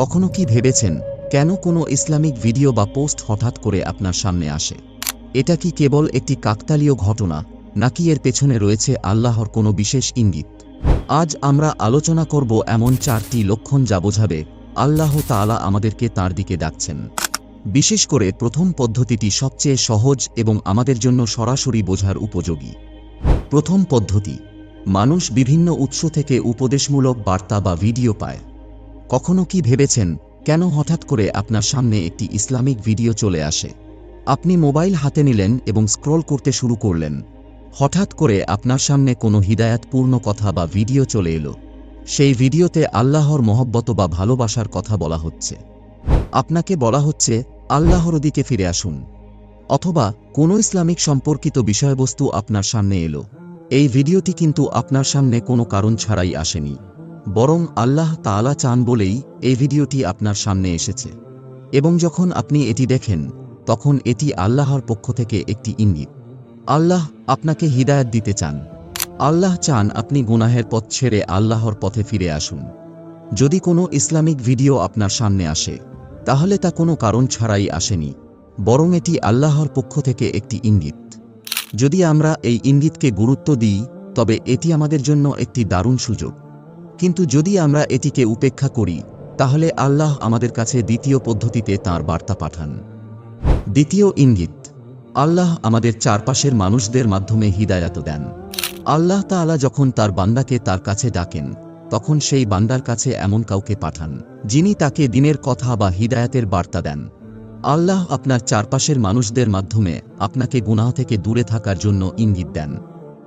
কখনো কি ভেবেছেন, কেন কোনো ইসলামিক ভিডিও বা পোস্ট হঠাৎ করে আপনার সামনে আসে? এটা কি কেবল একটি কাকতালীয় ঘটনা, নাকি এর পেছনে রয়েছে আল্লাহর কোনো বিশেষ ইঙ্গিত? আজ আমরা আলোচনা করব এমন চারটি লক্ষণ যা বোঝাবে, আল্লাহ তাআলা আমাদেরকে তার দিকে ডাকছেন। বিশেষ করে প্রথম পদ্ধতিটি সবচেয়ে সহজ এবং আমাদের জন্য সরাসরি বোঝার উপযোগী। প্রথম পদ্ধতি, মানুষ বিভিন্ন উৎস থেকে উপদেশমূলক বার্তা বা ভিডিও পায়। কখনো কি ভেবেছেন, কেন হঠাৎ করে আপনার সামনে একটি ইসলামিক ভিডিও চলে আসে? আপনি মোবাইল হাতে নিলেন এবং স্ক্রল করতে শুরু করলেন। হঠাৎ করে আপনার সামনে কোনো হিদায়াতপূর্ণ কথা বা ভিডিও চলে এলো। সেই ভিডিওতে আল্লাহর মহব্বত বা ভালোবাসার কথা বলা হচ্ছে। আপনাকে বলা হচ্ছে, আল্লাহর দিকে ফিরে আসুন। অথবা, কোনো ইসলামিক সম্পর্কিত বিষয়বস্তু আপনার সামনে এলো। এই ভিডিওটি কিন্তু আপনার সামনে কোনো কারণ ছাড়াই আসেনি। বরং আল্লাহ তাআলা চান বলেই এই ভিডিওটি আপনার সামনে এসেছে। এবং যখন আপনি এটি দেখেন, তখন এটি আল্লাহর পক্ষ থেকে একটি ইঙ্গিত। আল্লাহ আপনাকে হিদায়াত দিতে চান। আল্লাহ চান আপনি গুনাহের পথ ছেড়ে আল্লাহর পথে ফিরে আসুন। যদি কোনো ইসলামিক ভিডিও আপনার সামনে আসে, তাহলে তা কোনো কারণ ছাড়াই আসেনি, বরং এটি আল্লাহর পক্ষ থেকে একটি ইঙ্গিত। যদি আমরা এই ইঙ্গিতকে গুরুত্ব দিই, তবে এটি আমাদের জন্য একটি দারুণ সুযোগ। কিন্তু যদি আমরা এটিকে উপেক্ষা করি, তাহলে আল্লাহ আমাদের কাছে দ্বিতীয় পদ্ধতিতে তার বার্তা পাঠান। দ্বিতীয় ইঙ্গিত, আল্লাহ আমাদের চারপাশের মানুষদের মাধ্যমে হিদায়াত দেন। আল্লাহ তাআলা যখন তার বান্দাকে তার কাছে ডাকেন, তখন সেই বান্দার কাছে এমন কাউকে পাঠান, যিনি তাকে দিনের কথা বা হিদায়াতের বার্তা দেন। আল্লাহ আপনার চারপাশের মানুষদের মাধ্যমে আপনাকে গুনাহ থেকে দূরে থাকার জন্য ইঙ্গিত দেন।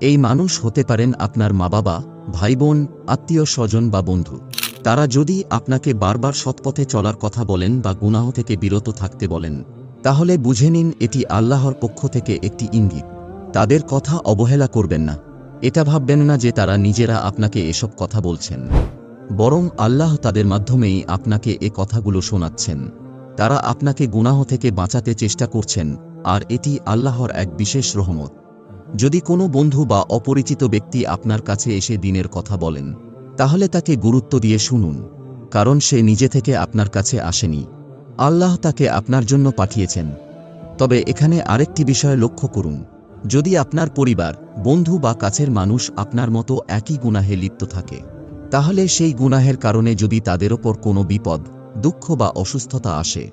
এই মানুষ হতে পারেন আপনার মা বাবা ভাই বোন আত্মীয় স্বজন বা বন্ধু। তারা যদি আপনাকে বারবার সৎপথে চলার কথা বলেন বা গুনাহ থেকে বিরত থাকতে বলেন, তাহলে বুঝে নিন এটি আল্লাহর পক্ষ থেকে একটি ইঙ্গিত। তাদের কথা অবহেলা করবেন না। এটা ভাববেন না যে তারা নিজেরা আপনাকে এসব কথা বলছেন। বরং আল্লাহ তাদের মাধ্যমেই আপনাকে এ কথাগুলো শোনাচ্ছেন। তারা আপনাকে গুনাহ থেকে বাঁচাতে চেষ্টা করছেন, আর এটি আল্লাহর এক বিশেষ রহমত। যদি কোনো বন্ধু বা অপরিচিত ব্যক্তি আপনার কাছে এসে দিনের কথা বলেন, তাহলে তাকে গুরুত্ব দিয়ে শুনুন, কারণ সে নিজে থেকে আপনার কাছে আসেনি। আল্লাহ তাকে আপনার জন্য পাঠিয়েছেন। তবে এখানে আরেকটি বিষয় লক্ষ্য করুন, যদি আপনার পরিবার, বন্ধু বা কাছের মানুষ আপনার মতো একই গুনাহে লিপ্ত থাকে, তাহলে সেই গুনাহের কারণে যদি তাদের ওপর কোনো বিপদ, দুঃখ বা অসুস্থতা আসে,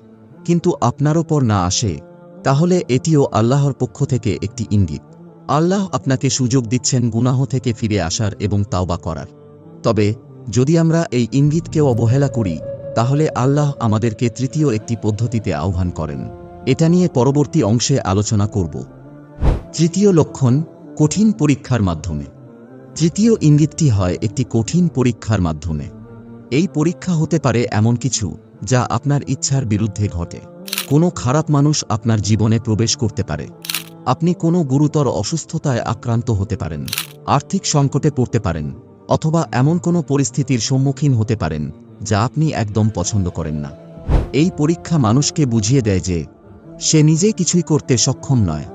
কিন্তু আপনার ওপর না আসে, তাহলে এটিও আল্লাহর পক্ষ থেকে একটি ইঙ্গিত। আল্লাহ আপনাকে সুযোগ দিচ্ছেন গুনাহ থেকে ফিরে আসার এবং তাওবা করার। তবে, যদি আমরা এই ইঙ্গিতকেও অবহেলা করি, তাহলে আল্লাহ আমাদেরকে তৃতীয় একটি পদ্ধতিতে আহ্বান করেন। এটা নিয়ে পরবর্তী অংশে আলোচনা করব। তৃতীয় লক্ষণ, কঠিন পরীক্ষার মাধ্যমে। তৃতীয় ইঙ্গিতটি হয় একটি কঠিন পরীক্ষার মাধ্যমে। এই পরীক্ষা হতে পারে এমন কিছু, যা আপনার ইচ্ছার বিরুদ্ধে ঘটে। কোনো খারাপ মানুষ আপনার জীবনে প্রবেশ করতে পারে। আপনি কোনো গুরুতর অসুস্থতায় আক্রান্ত হতে পারেন, আর্থিক সংকটে পড়তে পারেন, অথবা এমন কোনো পরিস্থিতির সম্মুখীন হতে পারেন, যা আপনি একদম পছন্দ করেন না। এই পরীক্ষা মানুষকে বুঝিয়ে দেয় যে, সে নিজে কিছুই করতে সক্ষম নয়।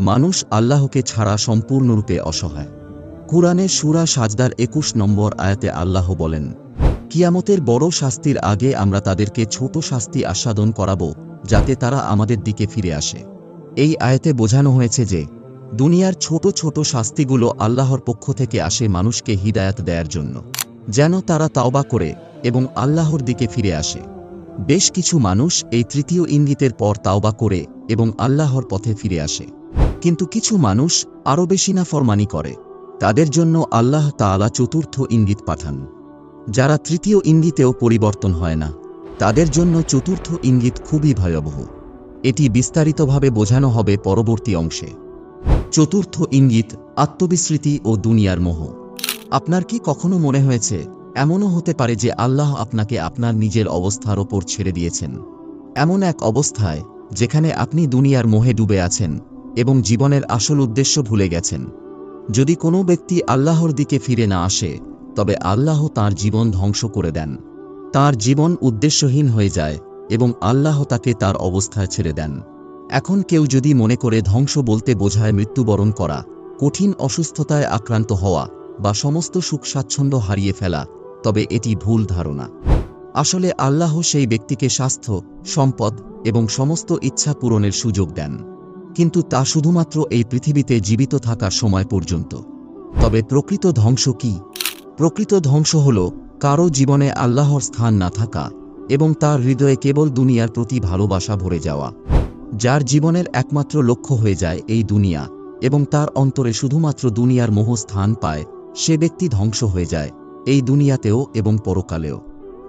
মানুষ আল্লাহকে ছাড়া সম্পূর্ণরূপে অসহায়। কুরআনের সুরা সাজদার একুশ নম্বর আয়াতে আল্লাহ বলেন, কিয়ামতের বড় শাস্তির আগে আমরা তাদেরকে ছোট শাস্তি আস্বাদন করাব, যাতে তারা আমাদের দিকে ফিরে আসে। এই আয়তে বোঝানো হয়েছে যে, দুনিয়ার ছোট ছোট শাস্তিগুলো আল্লাহর পক্ষ থেকে আসে মানুষকে হিদায়াত দেওয়ার জন্য, যেন তারা তাওবা করে এবং আল্লাহর দিকে ফিরে আসে। বেশ কিছু মানুষ এই তৃতীয় ইঙ্গিতের পর তাওবা করে এবং আল্লাহর পথে ফিরে আসে। কিন্তু কিছু মানুষ আরও বেশি না ফরমানি করে। তাদের জন্য আল্লাহ তাআলা চতুর্থ ইঙ্গিত পাঠান। যারা তৃতীয় ইঙ্গিতেও পরিবর্তন হয় না, তাদের জন্য চতুর্থ ইঙ্গিত খুবই ভয়াবহ। এটি বিস্তারিতভাবে বোঝানো হবে পরবর্তী অংশে। চতুর্থ ইঙ্গিত, আত্মবিস্মৃতি ও দুনিয়ার মোহ। আপনার কি কখনো মনে হয়েছে, এমনও হতে পারে যে আল্লাহ আপনাকে আপনার নিজের অবস্থার ওপর ছেড়ে দিয়েছেন? এমন এক অবস্থায়, যেখানে আপনি দুনিয়ার মোহে ডুবে আছেন এবং জীবনের আসল উদ্দেশ্য ভুলে গেছেন। যদি কোনো ব্যক্তি আল্লাহর দিকে ফিরে না আসে, তবে আল্লাহ তার জীবন ধ্বংস করে দেন। তার জীবন উদ্দেশ্যহীন হয়ে যায় এবং আল্লাহ তাকে তার অবস্থায় ছেড়ে দেন। এখন কেউ যদি মনে করে ধ্বংস বলতে বোঝায় মৃত্যুবরণ করা, কঠিন অসুস্থতায় আক্রান্ত হওয়া বা সমস্ত সুখ স্বাচ্ছন্দ্য হারিয়ে ফেলা, তবে এটি ভুল ধারণা। আসলে আল্লাহ সেই ব্যক্তিকে স্বাস্থ্য, সম্পদ এবং সমস্ত ইচ্ছা পূরণের সুযোগ দেন। কিন্তু তা শুধুমাত্র এই পৃথিবীতে জীবিত থাকার সময় পর্যন্ত। তবে প্রকৃত ধ্বংস কি? প্রকৃত ধ্বংস হল কারও জীবনে আল্লাহর স্থান না থাকা। এবং তার হৃদয়ে কেবল দুনিয়ার প্রতি ভালোবাসা ভরে যাওয়া, যার জীবনের একমাত্র লক্ষ্য হয়ে যায় এই দুনিয়া, এবং তার অন্তরে শুধুমাত্র দুনিয়ার মোহ স্থান পায়, সে ব্যক্তি ধ্বংস হয়ে যায়, এই দুনিয়াতেও এবং পরকালেও।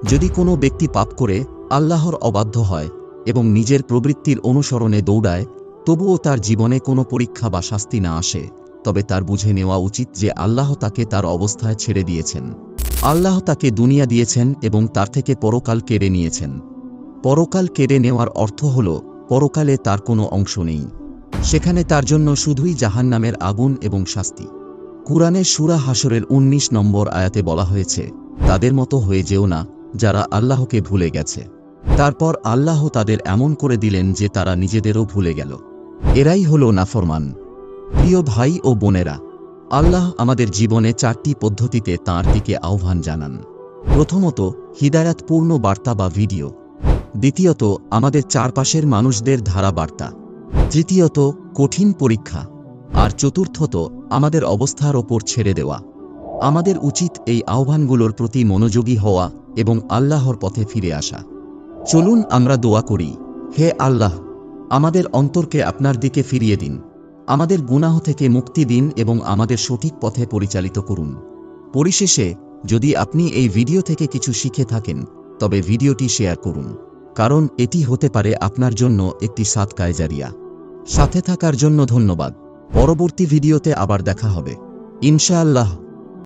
যদি কোনো ব্যক্তি পাপ করে, আল্লাহর অবাধ্য হয়, এবং নিজের প্রবৃত্তির অনুসরণে দৌড়ায়, তবুও তার জীবনে কোনো পরীক্ষা বা শাস্তি না আসে, তবে তার বুঝে নেওয়া উচিত যে আল্লাহ তাকে তার অবস্থায় ছেড়ে দিয়েছেন। আল্লাহ তাকে দুনিয়া দিয়েছেন এবং তার থেকে পরকাল কেড়ে নিয়েছেন। পরকাল কেড়ে নেওয়ার অর্থ হল, পরকালে তার কোনো অংশ নেই। সেখানে তার জন্য শুধুই জাহান্নামের আগুন এবং শাস্তি। কুরআনের সুরা হাসরের ১৯ নম্বর আয়াতে বলা হয়েছে, তাদের মতো হয়ে যেও না, যারা আল্লাহকে ভুলে গেছে। তারপর আল্লাহ তাদের এমন করে দিলেন যে তারা নিজেদেরও ভুলে গেল। এরাই হল নাফরমান। প্রিয় ভাই ও বোনেরা আল্লাহ আমাদের জীবনে চারটি পদ্ধতিতে তাঁর দিকে আহ্বান জানান। প্রথমত, হিদায়াতপূর্ণ বার্তা বা ভিডিও। দ্বিতীয়ত, আমাদের চারপাশের মানুষদের ধারা বার্তা তৃতীয়ত, কঠিন পরীক্ষা। আর চতুর্থত, আমাদের অবস্থার ওপর ছেড়ে দেওয়া। আমাদের উচিত এই আহ্বানগুলোর প্রতি মনোযোগী হওয়া এবং আল্লাহর পথে ফিরে আসা। চলুন আমরা দোয়া করি, হে আল্লাহ, আমাদের অন্তরকে আপনার দিকে ফিরিয়ে দিন। আমাদের গুনাহ থেকে মুক্তি দিন এবং আমাদের সঠিক পথে পরিচালিত করুন। পরিশেষে, যদি আপনি এই ভিডিও থেকে কিছু শিখে থাকেন, তবে ভিডিওটি শেয়ার করুন, কারণ এটি হতে পারে আপনার জন্য একটি সাতকায় জারিয়া সাথে থাকার জন্য ধন্যবাদ। পরবর্তী ভিডিওতে আবার দেখা হবে। ইনশাআল্লাহ।